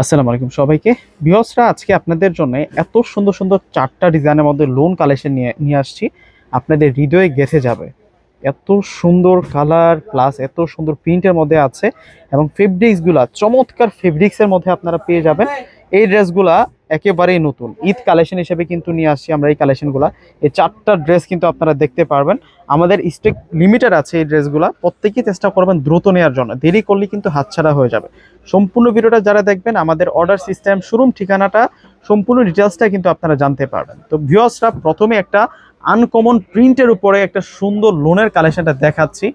আসসালামু আলাইকুম সবাইকে। বিহসরা আজকে আপনাদের জন্য এত সুন্দর সুন্দর চারটা ডিজাইনের মধ্যে লোন কালেকশন নিয়ে নিয়ে আসছি। আপনাদের হৃদয়ে গেঁথে যাবে। এত সুন্দর কালার প্লাস এত সুন্দর প্রিন্টের মধ্যে আছে এবং ফেব্রিক্সগুলা চমৎকার ফেব্রিক্সের মধ্যে আপনারা পেয়ে যাবেন। এই ড্রেসগুলা একেবারেই নতুন। ঈদ কালেকশন হিসেবে কিন্তু নিয়ে আসছি আমরা এই কালেকশনগুলা এই চারটা ড্রেস কিন্তু আপনারা দেখতে পারবেন। আমাদের স্টেক লিমিটেড আছে এই ড্রেসগুলা প্রত্যেকেই চেষ্টা করবেন দ্রুত নেওয়ার জন্য। দেরি করলে কিন্তু হাতছাড়া হয়ে যাবে। সম্পূর্ণ ভিডিওটা যারা দেখবেন, আমাদের অর্ডার সিস্টেম শোরুম ঠিকানাটা, সম্পূর্ণ ডিটেলসটা কিন্তু আপনারা জানতে পারবেন। তো ভিউয়ার্সরা প্রথমে একটা আনকমন প্রিন্টের উপরে একটা সুন্দর লোনের কালেকশনটা দেখাচ্ছি।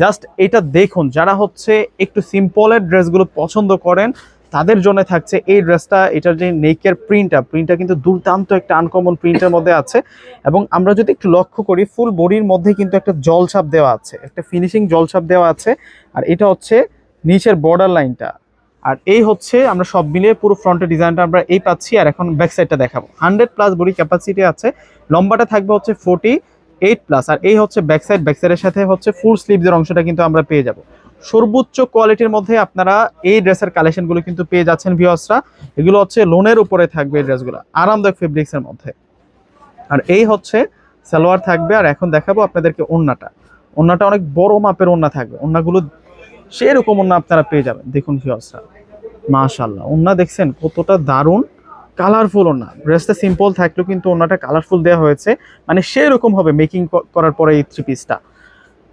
জাস্ট এটা দেখুন। যারা হচ্ছে একটু সিম্পলের ড্রেসগুলো পছন্দ করেন তাদের জন্য থাকছে এই ড্রেসটা, এটার যে নেকের প্রিন্টটা প্রিন্টটা কিন্তু দুর্দান্ত একটা আনকমন প্রিন্টের মধ্যে আছে। এবং আমরা যদি একটু লক্ষ্য করি ফুল বডির মধ্যে কিন্তু একটা জলছাপ দেওয়া আছে, একটা ফিনিশিং জলছাপ দেওয়া আছে। আর এটা হচ্ছে নিচের বর্ডার লাইনটা আর এই হচ্ছে আমরা সব মিলিয়ে পুরো ফ্রন্টের ডিজাইনটা আমরা এই পাচ্ছি, আর এখন ব্যাক সাইডটা দেখাবো। হান্ড্রেড প্লাস বডি ক্যাপাসিটি আছে, লম্বাটা থাকবে হচ্ছে ফোর্টি এইট প্লাস আর এই হচ্ছে ব্যাক সাইড ব্যাক সাথে হচ্ছে ফুল স্লিভসের অংশটা কিন্তু আমরা পেয়ে যাব। সর্বোচ্চ কোয়ালিটির মধ্যে আপনারা এই ড্রেসের কালেকশনগুলো কিন্তু পেয়ে যাচ্ছেন ভিওসরা এগুলো হচ্ছে লোনের উপরে থাকবে এই ড্রেসগুলো, আরামদায়ক ফেব্রিক্সের মধ্যে। আর এই হচ্ছে সালোয়ার থাকবে, আর এখন দেখাবো আপনাদেরকে ওন্নাটা। ওন্নাটা অনেক বড় মাপের ওন্না থাকবে, ওন্নাগুলো সেরকম ওন্না আপনারা পেয়ে যাবেন, দেখুন ভিওসরা মাশাল্লাহ ওন্না দেখছেন কতটা দারুণ কালারফুল ওন্না। ড্রেসটা সিম্পল থাকলেও কিন্তু ওন্নাটা কালারফুল দেওয়া হয়েছে মানে সেরকম হবে মেকিং করার পরে এই থ্রি পিসটা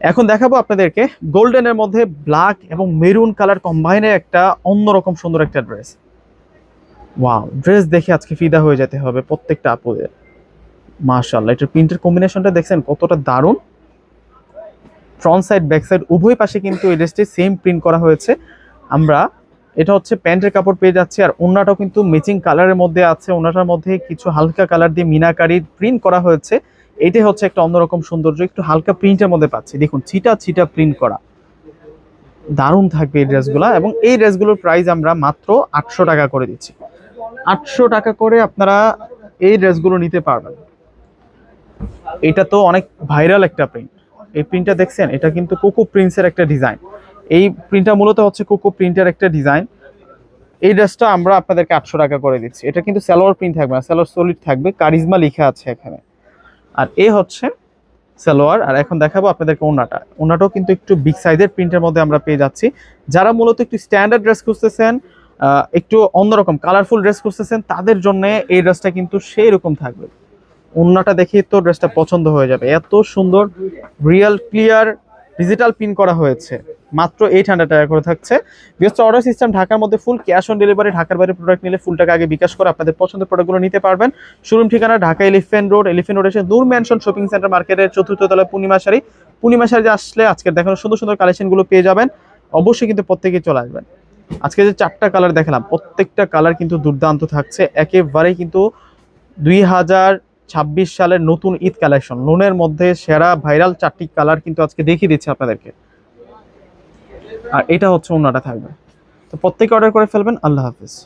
এখন দেখাবো আপনাদেরকে গোল্ডেনের মধ্যে ব্ল্যাক এবং মেরুন কালার কম্বাইনে একটা অন্যরকম সুন্দর একটা ড্রেস। ওয়াও, ড্রেস দেখে আজকে ফিদা হয়ে যেতে হবে প্রত্যেকটা আপুদের। মাশাল্লাহ এটার প্রিন্টের কম্বিনেশনটা দেখছেন কতটা দারুণ। ফ্রন্ট সাইড ব্যাক সাইড উভয় পাশে কিন্তু এই ড্রেসটি সেম প্রিন্ট করা হয়েছে। আমরা, এটা হচ্ছে প্যান্টের কাপড় পেয়ে যাচ্ছি আর ওনাটাও কিন্তু ম্যাচিং কালারের মধ্যে আছে। ওনাটার মধ্যে কিছু হালকা কালার দিয়ে মিনাকারির প্রিন্ট করা হয়েছে। এটাই হচ্ছে একটা অন্যরকম সৌন্দর্য, একটু হালকা প্রিন্টের মধ্যে পাচ্ছি। দেখুন, ছিটা ছিটা প্রিন্ট করা। দারুণ থাকবে এই ড্রেসগুলো এবং এই ড্রেসগুলোর প্রাইস আমরা মাত্র আটশো টাকা করে দিচ্ছি। আটশো টাকা করে আপনারা এই ড্রেসগুলো নিতে পারবেন। এটা তো অনেক ভাইরাল একটা প্রিন্ট এই প্রিন্টটা দেখছেন? এটা কিন্তু কোকো প্রিন্সের একটা ডিজাইন এই প্রিন্টটা মূলত হচ্ছে কোকো প্রিন্টের একটা ডিজাইন এই ড্রেসটা আমরা আপনাদেরকে আটশো টাকা করে দিচ্ছি। এটা কিন্তু স্যালোয়ার প্রিন্ট থাকবে না স্যালোয়ার সলিড থাকবে। কারিজমা লিখা আছে এখানে। আর এ হচ্ছে সালোয়ার, আর এখন দেখাবো আপনাদেরকে ওনাটা ওনাটাও কিন্তু একটু বিগ সাইজের প্রিন্টের মধ্যে আমরা পেয়ে যাচ্ছি। যারা মূলত একটু স্ট্যান্ডার্ড ড্রেস খুঁজতেছেন একটু অন্যরকম কালারফুল ড্রেস খুঁজতেছেন, তাদের জন্য এই ড্রেসটা কিন্তু সেই রকম থাকবে। ওনাটা দেখে তো ড্রেসটা পছন্দ হয়ে যাবে। এত সুন্দর রিয়েল ক্লিয়ার ডিজিটাল পিন করা হয়েছে। মাত্র এইট হান্ড্রেড টাকা করে থাকছে। বিশেষ অর্ডার সিস্টেম ঢাকার মধ্যে ফুল ক্যাশ অন ডেলিভারি ঢাকার বাইরে প্রোডাক্ট নিলে ফুল টাকা আগে বিকাশ করে আপনাদের পছন্দের প্রোডাক্টগুলো নিতে পারবেন। শোরুম ঠিকানা Dhaka Elephant Road Elephant Road এসে দূর ম্যানশন শপিং সেন্টার মার্কেটের চতুর্থ তলায় পূর্ণিমা শাড়ি। পূর্ণিমা শাড়ি আসলে আজকে দেখানো সুন্দর সুন্দর কালেকশনগুলো পেয়ে যাবেন। অবশ্যই কিন্তু প্রত্যেকেই চলে আসবেন। আজকে যে চারটা কালার দেখালাম, প্রত্যেকটা কালার কিন্তু দুর্দান্ত থাকছে। একেবারেই কিন্তু দুই হাজার ছাব্বিশ সালের নতুন ঈদ কালেকশন নুনের মধ্যে সেরা ভাইরাল চারটি কালার কিন্তু আজকে দেখিয়ে দিচ্ছে আপনাদেরকে। আর এটা হচ্ছে অন্যটা থাকবে। তো প্রত্যেকে অর্ডার করে ফেলবেন। আল্লাহ হাফিজ।